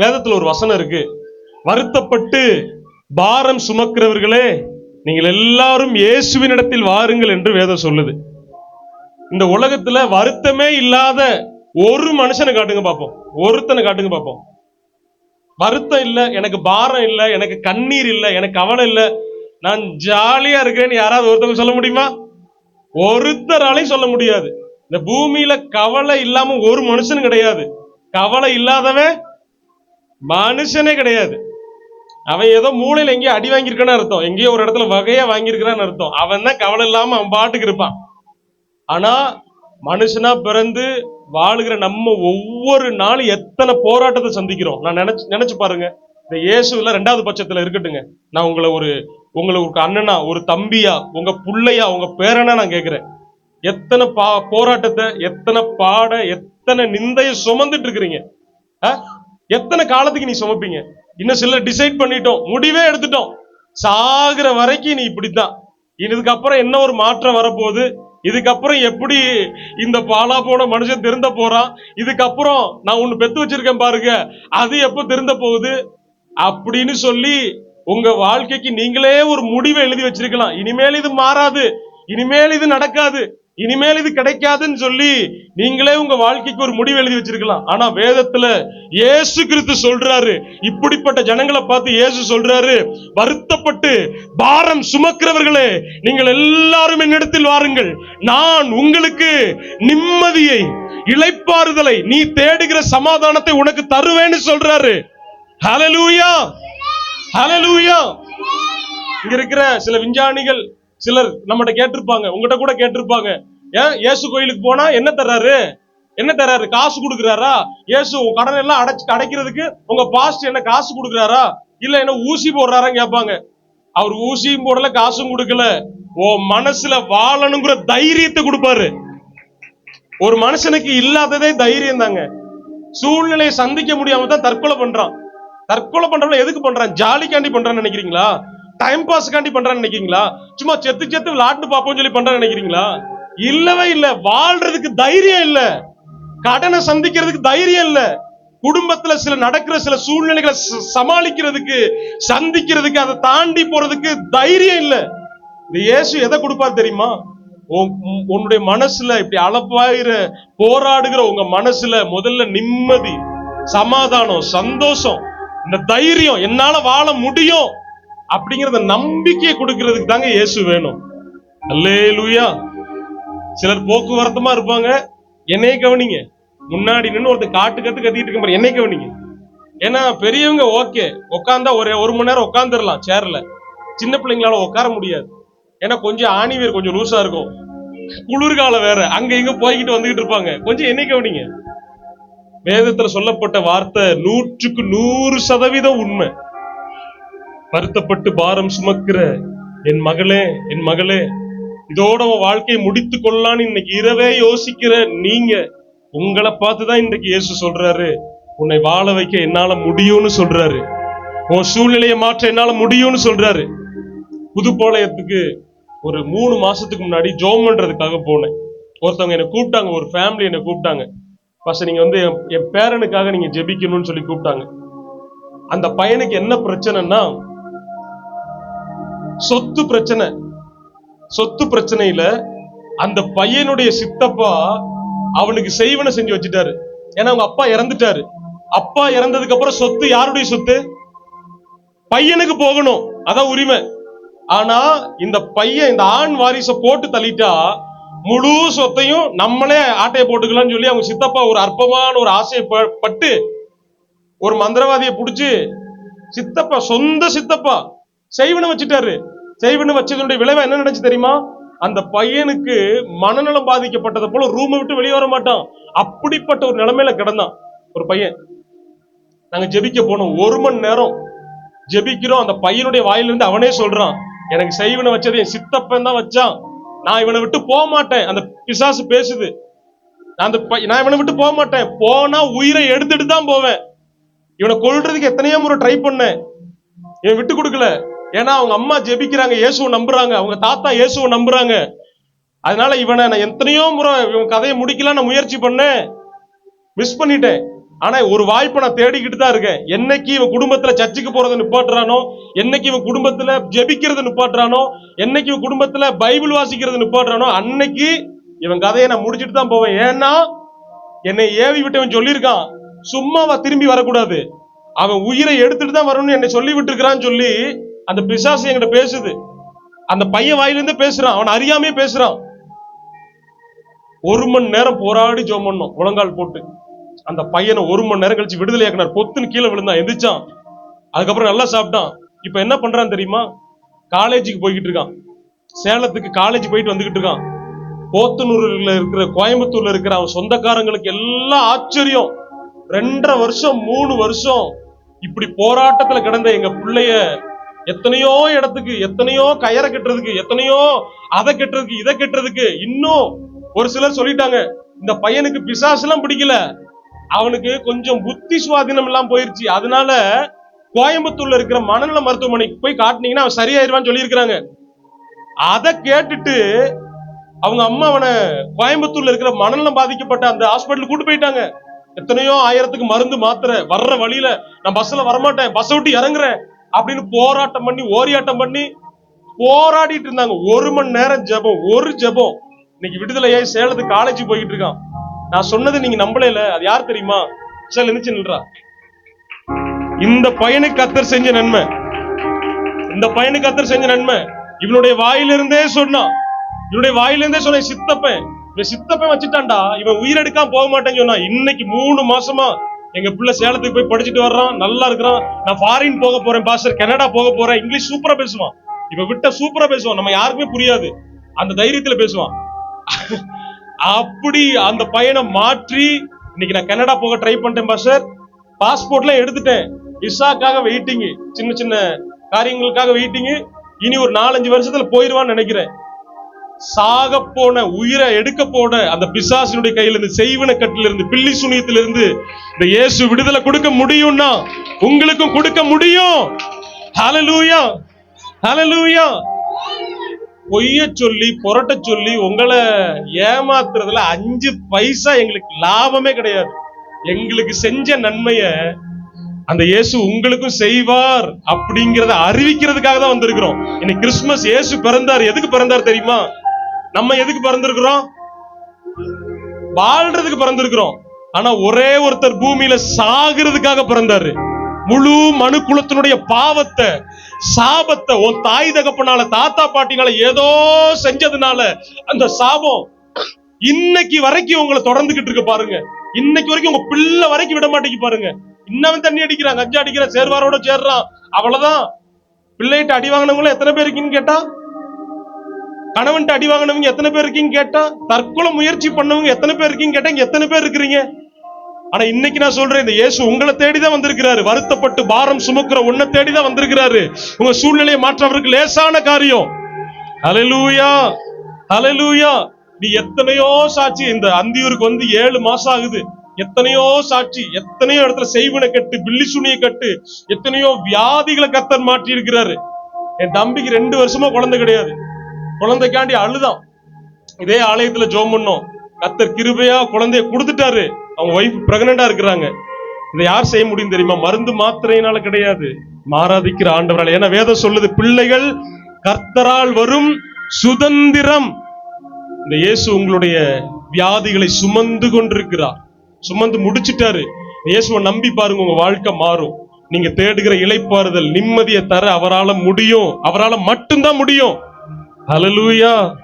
வேதத்துல ஒரு வசனம் இருக்கு. வருத்தப்பட்டு பாரம் சுமக்கிறவர்களே நீங்கள் எல்லாரும் இயேசுவினிடத்தில் வாருங்கள் என்று வேதம் சொல்லுது. இந்த உலகத்துல வருத்தமே இல்லாத ஒரு மனுஷனை காட்டுங்க பார்ப்போம். ஒருத்தனை காட்டுங்க பார்ப்போம். வருத்தம் இல்லை எனக்கு பாரம் இல்லை எனக்கு கண்ணீர் இல்லை எனக்கு கவலை இல்லை. நான் ஜாலியா இருக்கிறேன்னு யாராவது ஒருத்தவங்க சொல்ல முடியுமா? ஒருத்தராலையும் சொல்ல முடியாது. இந்த பூமியில கவலை இல்லாம ஒரு மனுஷனும் கிடையாது. கவலை இல்லாதவன் மனுஷனே கிடையாது. அவன் ஏதோ மூளையில எங்கேயோ அடி வாங்கியிருக்கான்னு அர்த்தம். எங்கேயோ ஒரு இடத்துல வகையா வாங்கியிருக்கிறான்னு அர்த்தம். அவன் தான் கவலை இல்லாம அவன் பாட்டுக்கு இருப்பான். ஆனா மனுஷனா பிறந்து வாழுகிற நம்ம ஒவ்வொரு நாளும் எத்தனை போராட்டத்தை சந்திக்கிறோம். நான் நினைச்சு நினைச்சு பாருங்க. இந்த இயேசுல ரெண்டாவது பட்சத்துல இருக்கட்டுங்க. நான் உங்களை ஒரு உங்களை ஒரு அண்ணனா ஒரு தம்பியா உங்க புள்ளையா உங்க பேரனா நான் கேட்கிறேன். எத்தனை பா போராட்டத்தை எத்தனை பாட எத்தனை நிந்தைய சுமந்துட்டு இருக்கிறீங்க? ஆ? எத்தனை காலத்துக்கு நீ சுமப்பீங்க? இன்னும் சிலர் டிசைட் பண்ணிட்டோம். முடிவே எடுத்துட்டோம். சாகிற வரைக்கும் நீ இப்படித்தான். இதுக்கப்புறம் என்ன ஒரு மாற்றம் வரப்போகுது? இதுக்கப்புறம் எப்படி இந்த பாலா போன மனுஷன் திருந்த போறான்? இதுக்கப்புறம் நான் ஒன்னு பெத்து வச்சிருக்கேன் பாருங்க. அது எப்ப திருந்த போகுது? அப்படின்னு சொல்லி உங்க வாழ்க்கைக்கு நீங்களே ஒரு முடிவை எழுதி வச்சிருக்கலாம். இனிமேல் இது மாறாது. இனிமேல் இது நடக்காது. இனிமேல் இது கிடைக்காதுன்னு சொல்லி நீங்களே உங்க வாழ்க்கைக்கு ஒரு முடிவு எழுதி வச்சிருக்கலாம். ஆனா வேதத்துல இயேசு கிறிஸ்து சொல்றாரு. இப்படிப்பட்ட ஜனங்களை பார்த்து இயேசு சொல்றாரு. வருத்தப்பட்டு பாரம் சுமக்கிறவர்களே நீங்கள் எல்லாரும் என்னிடத்தில் வாருங்கள். நான் உங்களுக்கு நிம்மதியை இழைப்பாறுதலை நீ தேடுகிற சமாதானத்தை உனக்கு தருவேன்னு சொல்றாரு. ஹலலூயா ஹலலூயா இங்க இருக்கிற சில விஞ்ஞானிகள் சிலர் நம்மகிட்ட கேட்டிருப்பாங்க. உங்ககிட்ட கூட கேட்டிருப்பாங்க. ஏன்? இயேசு கோயிலுக்கு போனா என்ன தர்றாரு? என்ன தர்றாரு? காசு கொடுக்குறாரா? இயேசு உன் கடன் எல்லாம் அடைச்சு அடைக்கிறதுக்கு உங்க பாஸ்ட் என்ன காசு கொடுக்குறாரா? இல்ல என்ன ஊசி போடுறாரான்னு கேட்பாங்க. அவர் ஊசியும் போடல காசும் கொடுக்கல. ஓ மனசுல வாழணுங்கிற தைரியத்தை கொடுப்பாரு. ஒரு மனுஷனுக்கு இல்லாததே தைரியம் தாங்க. சூழ்நிலையை சந்திக்க முடியாம தான் தற்கொலை பண்றான். தற்கொலை பண்றவன் எதுக்கு பண்றான்? ஜாலிக்காண்டி பண்றான்னு நினைக்கிறீங்களா? டைம் பாஸ்க்காண்டி பண்றான்னு நினைக்கிறீங்களா? சும்மா செத்து செத்து விளாட்டு பார்ப்போம் சொல்லி பண்றான்னு நினைக்கிறீங்களா? இல்லவே இல்ல. வாழ்றதுக்கு தைரியம் இல்ல. கடனை சந்திக்கிறதுக்கு தைரியம் இல்ல. குடும்பத்துல சில நடக்கிற சில சூழ்நிலைகளை சமாளிக்கிறதுக்கு சந்திக்கிறதுக்கு அதை தாண்டி போறதுக்கு தைரியம் இல்ல. இந்த இயேசு எதை கொடுப்பாரு தெரியுமா? உன்- உன்னுடைய மனசுல இப்படி அளப்பாயிர போராடுகிற உங்க மனசுல முதல்ல நிம்மதி சமாதானம் சந்தோஷம் இந்த தைரியம் என்னால வாழ முடியும். அப்படிங்கிறத நம்பிக்கையை கொடுக்கிறதுக்கு தாங்க இயேசு வேணும். அல்லே லூயா சிலர் போக்குவரத்துமா இருப்பாங்க. என்னைய கவனிங்க. முன்னாடி நின்று ஒருத்தர் காட்டு கத்து கத்திட்டு இருக்க என்னை கவனிங்க. ஏன்னா பெரியவங்க ஓகே. உட்காந்தா ஒரு ஒரு மணி நேரம் உட்காந்துடலாம் சேர்ல சின்ன பிள்ளைங்களால உட்கார முடியாது. ஏன்னா கொஞ்சம் ஆணிவேர் கொஞ்சம் லூசா இருக்கும். குளிர்காலம் வேற. அங்க இங்க போய்கிட்டு வந்துகிட்டு இருப்பாங்க. கொஞ்சம் என்னை கவனிங்க. வேதத்துல சொல்லப்பட்ட வார்த்தை நூற்றுக்கு நூறு சதவீதம் உண்மை. வருத்தப்பட்டு பாரம் சுமக்கிற என் மகளே என் மகளே இதோட உன் வாழ்க்கையை முடித்து கொள்ளலான்னு இன்னைக்கு இரவே யோசிக்கிற நீங்க உங்களை பார்த்துதான் இன்றைக்கு இயேசு சொல்றாரு உன்னை வாழ வைக்க என்னால முடியும்னு சொல்றாரு. உன் சூழ்நிலையை மாற்ற என்னால முடியும்னு சொல்றாரு. புதுப்பாளையத்துக்கு ஒரு மூணு மாசத்துக்கு முன்னாடி ஜோம் பண்றதுக்காக போனேன். ஒருத்தவங்க என்னை கூப்பிட்டாங்க ஒரு ஃபேமிலி என்னை கூப்பிட்டாங்க. பச நீங்க வந்து என்- என் பேரனுக்காக நீங்க ஜெபிக்கணும்னு சொல்லி கூப்பிட்டாங்க. அந்த பையனுக்கு என்ன பிரச்சனைன்னா சொத்து பிரச்சனை. சொத்து பிரச்சனையில அந்த பையனுடைய சித்தப்பா அவனுக்கு செய்வனை செஞ்சு வச்சுட்டாரு. ஏன்னா அவங்க அப்பா இறந்துட்டாரு. அப்பா இறந்ததுக்கு அப்புறம் சொத்து யாருடைய சொத்து? பையனுக்கு போகணும். அதான் உரிமை. ஆனா இந்த பையன் இந்த ஆண் வாரிசை போட்டு தள்ளிட்டா முழு சொத்தையும் நம்மளே ஆட்டையை போட்டுக்கலாம்னு சொல்லி அவங்க சித்தப்பா ஒரு அற்பமான ஒரு ஆசையை ப- பட்டு ஒரு மந்திரவாதியை பிடிச்சி சித்தப்பா சொந்த சித்தப்பா செய்வனை வச்சுட்டாரு. செய்வன்னு வச்சதனுடைய விளைவு என்ன நினைச்சு தெரியுமா? அந்த பையனுக்கு மனநலம் பாதிக்கப்பட்டதை போல ரூமை விட்டு வெளியே வர மாட்டான். அப்படிப்பட்ட ஒரு நிலைமையில கிடந்தான். ஒரு பையன். நாங்க ஜெபிக்க போனோம். ஒரு மணி நேரம் ஜெபிக்கிறோம். அந்த பையனுடைய வாயிலிருந்து அவனே சொல்றான் எனக்கு செய்வனை வச்சது என் சித்தப்பன் தான் வச்சான். நான் இவனை விட்டு போக மாட்டேன். அந்த பிசாசு பேசுது நான் அந்த பை- நான் இவனை விட்டு போக மாட்டேன். போனா உயிரை எடுத்துட்டு தான் போவேன். இவனை கொல்றதுக்கு எத்தனையோ முறை ட்ரை பண்ணேன். இவன் விட்டு கொடுக்கல. ஏன்னா அவங்க அம்மா ஜெபிக்கிறாங்க இயேசுவை நம்புறாங்க. அவங்க தாத்தா இயேசுவை நம்புறாங்க. அதனால இவனை நான் எத்தனையோ முறை இவன் கதையை முடிக்கலாம் நான் முயற்சி பண்ணேன். மிஸ் பண்ணிட்டேன். ஆனா ஒரு வாய்ப்பை நான் தேடிக்கிட்டு தான் இருக்கேன். என்னைக்கு இவன் குடும்பத்துல சர்ச்சுக்கு போறதை நிப்பாட்டுறானோ என்னைக்கு இவன் குடும்பத்துல ஜெபிக்கிறத நிப்பாட்டுறானோ என்னைக்கு இவன் குடும்பத்துல பைபிள் வாசிக்கிறத நிப்பாட்டுறானோ அன்னைக்கு இவன் கதையை நான் முடிச்சிட்டு தான் போவேன். ஏன்னா என்னை ஏவி விட்டவன் சொல்லியிருக்கான். சும்மாவா திரும்பி வரக்கூடாது. அவன் உயிரை எடுத்துட்டு தான் வரணும்னு என்னை சொல்லி விட்டுருக்கிறான்னு சொல்லி அந்த பிசாசு என்கிட்ட பேசுது. அந்த பையன் வாயிலிருந்து பேசுறான். அவன் அறியாமே பேசுறான். ஒரு மணி நேரம் போராடி ஜோம் பண்ணோம். முழங்கால் போட்டு. அந்த பையனை ஒரு மணி நேரம் கழிச்சு விடுதலை ஆக்கினார் பொத்துன்னு கீழே விழுந்தான். எந்திரிச்சான். அதுக்கப்புறம் நல்லா சாப்பிட்டான். இப்ப என்ன பண்றான் தெரியுமா? காலேஜுக்கு போய்கிட்டு இருக்கான். சேலத்துக்கு காலேஜ் போயிட்டு வந்துகிட்டு இருக்கான். போத்தனூர்ல இருக்கிற கோயம்புத்தூர்ல இருக்கிற அவன் சொந்தக்காரங்களுக்கு எல்லாம் ஆச்சரியம். ரெண்டரை வருஷம் மூணு வருஷம் இப்படி போராட்டத்துல கிடந்த எங்க பிள்ளைய எத்தனையோ இடத்துக்கு எத்தனையோ கயரை கட்டுறதுக்கு எத்தனையோ அதை கட்டுறதுக்கு இதை கட்டுறதுக்கு இன்னும் ஒரு சிலர் சொல்லிட்டாங்க இந்த பையனுக்கு பிசாசு எல்லாம் பிடிக்கல. அவனுக்கு கொஞ்சம் புத்தி சுவாதீனம் எல்லாம் போயிருச்சு. அதனால கோயம்புத்தூர்ல இருக்கிற மனநல மருத்துவமனைக்கு போய் காட்டினீங்கன்னா அவன் சரியாயிருவான்னு சொல்லியிருக்கிறாங்க. அதை கேட்டுட்டு அவங்க அம்மா அவனை கோயம்புத்தூர்ல இருக்கிற மனநலம் பாதிக்கப்பட்ட அந்த ஹாஸ்பிட்டலுக்கு கூட்டு போயிட்டாங்க. எத்தனையோ ஆயிரத்துக்கு மருந்து மாத்திர வர்ற வழியில நான் பஸ்ல வரமாட்டேன் பஸ் விட்டு இறங்குறேன். அப்படின்னு போராட்டம் பண்ணி ஓரியாட்டம் பண்ணி போராடிட்டு இருந்தாங்க. ஒரு மணி நேரம் ஜெபம் ஒரு ஜெபம். இன்னைக்கு விடுதலையாய் சேலத்துக்கு காலேஜ் போய்கிட்டு இருக்கான். நான் சொன்னது நீங்க நம்பலைல அது யார் தெரியுமா? சார் நினைச்சு நின்றா. இந்த பையனுக்கு கத்தர் செஞ்ச நன்மை. இந்த பையனுக்கு கத்தர் செஞ்ச நன்மை. இவனுடைய வாயிலிருந்தே சொன்னான். இவனுடைய வாயிலிருந்தே சொன்ன சித்தப்பன். இவன் சித்தப்பன் வச்சுட்டான்டா. இவன் உயிரெடுக்காம போக மாட்டேன்னு சொன்னான். இன்னைக்கு மூணு மாசமா எங்க பிள்ளை சேலத்துக்கு போய் படிச்சுட்டு வர்றான் நல்லா இருக்கிறான். நான் ஃபாரின் போக போறேன் பாஸ்டர். கனடா போக போறேன். இங்கிலீஷ் சூப்பரா பேசுவான். இப்ப விட்ட சூப்பரா பேசுவான். நம்ம யாருக்குமே புரியாது. அந்த தைரியத்துல பேசுவான். அப்படி அந்த பையனை மாற்றி இன்னைக்கு நான் கனடா போக ட்ரை பண்ணிட்டேன் பாஸ்டர். பாஸ்போர்ட்லாம் எடுத்துட்டேன். விசாக்காக வெயிட்டிங் சின்ன சின்ன காரியங்களுக்காக வெயிட்டிங் இனி ஒரு நாலஞ்சு வருஷத்துல போயிருவான்னு நினைக்கிறேன். சாக போன உயிரை எடுக்க போன அந்த பிசாசினுடைய கையில இருந்து செய்வன கட்டில இருந்து பில்லி சுனியத்திலிருந்து இந்த இயேசு விடுதலை கொடுக்க முடியும்னா உங்களுக்கும் கொடுக்க முடியும். ஹலலூயா ஹலலூயா பொய்ய சொல்லி புரட்ட சொல்லி உங்களை ஏமாத்துறதுல அஞ்சு பைசா எங்களுக்கு லாபமே கிடையாது. எங்களுக்கு செஞ்ச நன்மைய அந்த இயேசு உங்களுக்கும் செய்வார் அப்படிங்கிறத அறிவிக்கிறதுக்காக தான் வந்திருக்கிறோம். இன்னைக்கு கிறிஸ்துமஸ் இயேசு பிறந்தார். எதுக்கு பிறந்தார் தெரியுமா? நம்ம எதுக்கு பிறந்திருக்கிறோம்? வாழ்றதுக்கு பிறந்திருக்கிறோம். ஆனா ஒரே ஒருத்தர் பூமியில சாகிறதுக்காக பிறந்தாரு. முழு மனு குலத்தினுடைய பாவத்தை சாபத்தை உன் தாய் தகப்பனால தாத்தா பாட்டினால ஏதோ செஞ்சதுனால அந்த சாபம் இன்னைக்கு வரைக்கும் உங்களை தொடர்ந்துகிட்டு இருக்கு பாருங்க. இன்னைக்கு வரைக்கும் உங்க பிள்ளை வரைக்கும் விட மாட்டேங்க பாருங்க. இன்னவன் தண்ணி அடிக்கிறான் கஞ்சா அடிக்கிறான் சேர்வாரோட சேர்றான். அவ்வளவுதான். பிள்ளைகிட்ட அடி வாங்கினவங்களும் எத்தனை பேர் இருக்குன்னு கேட்டா கணவன்ட்டு அடி வாங்கினவங்க எத்தனை பேர் இருக்கீங்க கேட்டா தற்கொலை முயற்சி பண்ணவங்க எத்தனை பேர் இருக்கீங்க கேட்டா இங்க எத்தனை பேர் இருக்கிறீங்க? ஆனா இன்னைக்கு நான் சொல்றேன் இந்த இயேசு உங்களை தேடிதான் வந்திருக்கிறாரு. வருத்தப்பட்டு பாரம் சுமக்கிற உன்னை தேடிதான் வந்திருக்கிறாரு. உங்க சூழ்நிலையை மாற்ற அவருக்கு லேசான காரியம். அலலூயா அலலூயா நீ எத்தனையோ சாட்சி இந்த அந்தியூருக்கு வந்து ஏழு மாசம் ஆகுது. எத்தனையோ சாட்சி எத்தனையோ இடத்துல செய்வனை கட்டு பில்லி சுனியை கட்டு எத்தனையோ வியாதிகளை கத்தன் மாற்றி இருக்கிறாரு என் தம்பிக்கு ரெண்டு வருஷமா குழந்தை கிடையாது. குழந்தைக்காண்டி அழுதான். இதே ஆலயத்துல ஜோம் பண்ணோம். கத்தர் கிருபையா குழந்தைய கொடுத்துட்டாரு. அவங்க ஒய்ஃப் பிரெக்னண்டா இருக்கிறாங்க. இதை யார் செய்ய முடியும் தெரியுமா? மருந்து மாத்திரையினால கிடையாது. மாறாதிக்கிற ஆண்டவரால். ஏன்னா வேதம் சொல்லுது பிள்ளைகள் கர்த்தரால் வரும் சுதந்திரம். இந்த இயேசு உங்களுடைய வியாதிகளை சுமந்து கொண்டிருக்கிறார். சுமந்து முடிச்சிட்டாரு. இயேசுவை நம்பி பாருங்க உங்க வாழ்க்கை மாறும். நீங்க தேடுகிற இலைப்பாறுதல் நிம்மதியை தர அவரால முடியும். அவரால மட்டும்தான் முடியும். Hallelujah.